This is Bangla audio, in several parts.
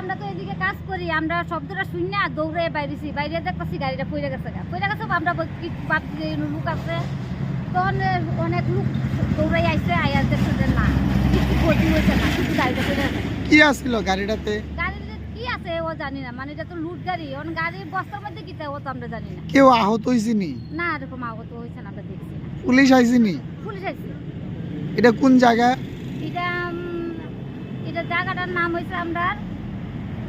আমরা তো এদিকে কাজ করি আমরা শব্দটা শুনি না দৌড়ে বাইরেছি। বাইরে দেখতেছি গাড়িটা পড়ে গেছে গা। পড়ে গেছে আমরা ভাবছি লোক আছে। তখন অনেক লোক দৌড়াই আইছে আইয়া দেখছে না কিছু ক্ষতি হয়েছে না শুধু গাড়িটা পড়ে গেছে। কি আসছিল গাড়িটাতে? কি আছে ও জানি না মানে এটা তো লুট গাড়ি। এখন গাড়ির বস্তার মধ্যে কি ও তো আমরা জানি না। কেউ আহত না? এরকম হয়েছে না আমরা দেখছি না। পুলিশ আইসিনি পুলিশ আইছে। এটা কোন জায়গা? এটা এটা জায়গাটার নাম হয়েছে আমরা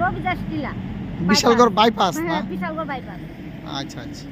রবিদাস টিলা বিশালগড় বাইপাস না? হ্যাঁ বিশালগড় বাইপাস আচ্ছা আচ্ছা।